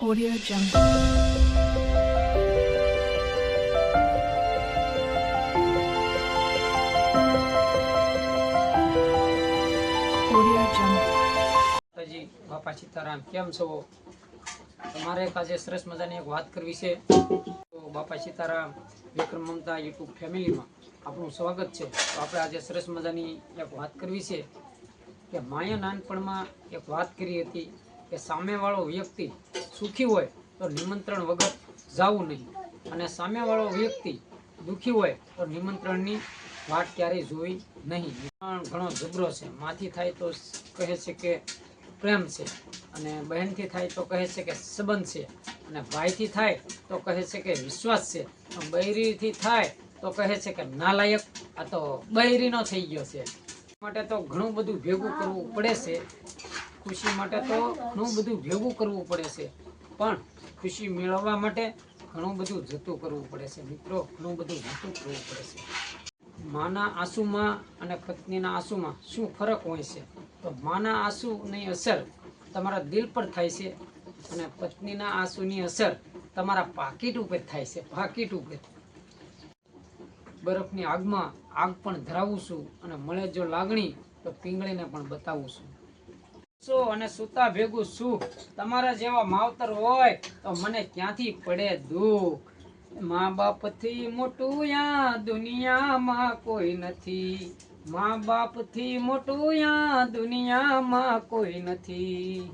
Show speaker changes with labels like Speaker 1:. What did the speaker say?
Speaker 1: Audio Jungle.
Speaker 2: બાપા સીતારામ, કેમ છો? તમારે આજે સરસ મજાની એક વાત કરવી છે. તો બાપા સીતારામ, વિક્રમ મમતા યુટ્યુબ ફેમિલીમાં આપણું સ્વાગત છે. તો આપણે આજે સરસ મજાની એક વાત કરવી છે કે માયા નાનપણમાં એક વાત કરી હતી કે સામેવાળો વ્યક્તિ સુખી હોય તો નિમંત્રણ વગર જવું નહીં. અને સામેવાળો વ્યક્તિ દુઃખી હોય તો નિમંત્રણની વાટ ક્યારેય જોઈ નહીં. ઘણો જબરો છે. માથી થાય તો કહે છે કે પ્રેમ છે અને બહેનથી થાય તો કહે છે કે સંબંધ છે અને ભાઈથી થાય તો કહે છે કે વિશ્વાસ છે. બૈરીથી થાય તો કહે છે કે નાલાયક. આ તો બૈરીનો થઈ ગયો છે. માટે તો ઘણું બધું ભેગું કરવું પડે છે. ખુશી માટે તો ઘણું બધું ભેગું કરવું પડે છે. પણ ખુશી મેળવવા માટે ઘણું બધું જતું કરવું પડે છે. મિત્રો, ઘણું બધું જતું કરવું પડે છે. માના આંસુમાં અને પત્નીના આંસુમાં શું ફરક હોય છે? તો માના આંસુની અસર તમારા દિલ પર થાય છે અને પત્નીના આંસુની અસર તમારા પાકીટ ઉપર થાય છે. પાકીટ ઉપર. બરફની આગમાં આગ પણ ધરાવું છું અને મળે જો લાગણી તો પીંગળીને પણ બતાવું છું. શું અને સુતા ભેગું શું તમારા જેવા માવતર હોય તો મને ક્યાંથી પડે દુઃખ? મા બાપથી મોટું યા દુનિયામાં કોઈ નથી. મા બાપથી મોટું યા દુનિયામાં કોઈ નથી.